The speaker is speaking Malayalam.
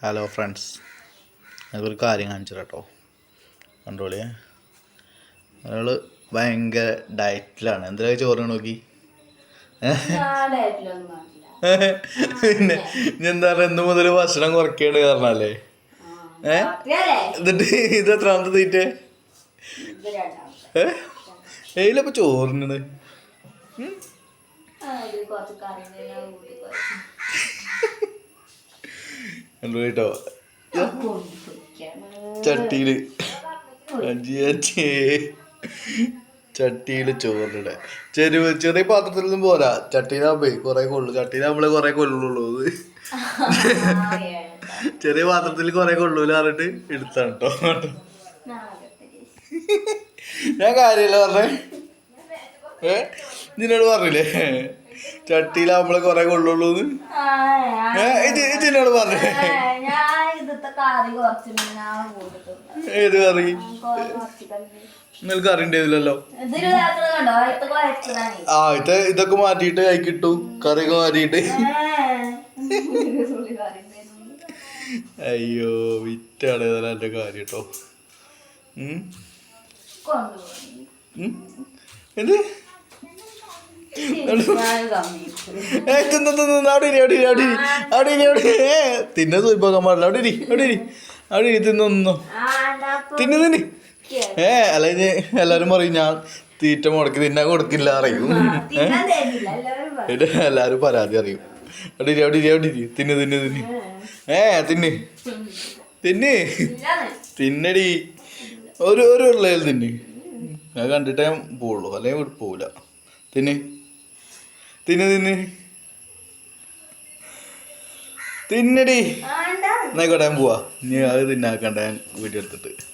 ഹലോ ഫ്രണ്ട്സ് ഒരു കാര്യം കാണിച്ചു കേട്ടോ കണ്ടോളിയെ. അയാൾ ഭയങ്കര ഡയറ്റിലാണ് എന്തിനാ ചോറ് നോക്കി? പിന്നെ എന്താ പറയുക ഇന്ന് മുതൽ ഭക്ഷണം കുറയ്ക്കേണ്ട കാരണല്ലേ ഏ? എന്നിട്ട് ഇത് എത്രാമത്തെ തീറ്റേ? ഏയിലപ്പോ ചോറിനാണ് കറിവേപ്പില കൂട്ടി അഞ്ചി ചട്ടിയിൽ. ചോറിടെ ചെറിയ ചെറിയ പാത്രത്തിലൊന്നും പോരാ. ചട്ടിയിലാകുമ്പോ കുറെ കൊള്ളു. ചട്ടിയിൽ നമ്മൾ കുറെ കൊള്ളുള്ളൂ ചെറിയ പാത്രത്തിൽ കുറെ കൊള്ളൂല പറഞ്ഞിട്ട് എടുത്താണ് കേട്ടോ. ഞാൻ കാര്യമല്ല പറഞ്ഞേ. ഏ? നിന്നോട് പറഞ്ഞില്ലേ? ചട്ടിയിൽ നമ്മൾ കൊറേ കൊള്ളുള്ളൂ ഇത് ഇത് എന്നോട് പറഞ്ഞേ. ഏത് കറി? നിങ്ങൾക്ക് അറിയണ്ടതില്ലല്ലോ ആ ഇത് ഇതൊക്കെ മാറ്റിയിട്ട് കിട്ടു. കറിയൊക്കെ മാറ്റിയിട്ട്. കറി അയ്യോ വിറ്റാണ് ഇതെല്ലാം എന്റെ കാര്യം കേട്ടോ? എന്ത്? തിന്ന് തിന്ന് തിന്ന്. അവിടെ ഇരി, അവിടെ ഇരി, അവിടെ ഇരി. അവിടെ ഇരി, അവിടെ ഇരി. ഏ, തിന്നെ സൂയിപ്പാക്കാൻ പാടില്ല. അവിടെ ഇരി അവിടെ ഇരി. അവിടെ ഇരി തിന്നൊന്നു തിന്ന്. തിന്ന് ഏ അല്ല ഇനി എല്ലാരും പറയും ഞാൻ തീറ്റ മുടക്കി തിന്നാൻ കൊടുക്കില്ല അറിയും. എല്ലാരും പരാതി അറിയും. അവിടെ ഇരി അവിടെ ഇരി അവിടെ ഇരി. തിന്ന് തിന്ന് തിന്ന്. ഏ തിന്ന്. തിന്ന്. തിന്നടി. ഒരു ഒരു ഉരുളയിൽ തിന്ന്. ഞാൻ കണ്ടിട്ടേ പോവുള്ളൂ. അല്ലെങ്കിൽ പോവില്ല തിന്ന്. തിന്ന് തിന്ന്. തിന്നടി. എന്നായിക്കോട്ടെ ഞാൻ പോവാ. ഇനി അത് തിന്നാക്കണ്ട ഞാൻ വീട്ടിൽ എടുത്തിട്ട്.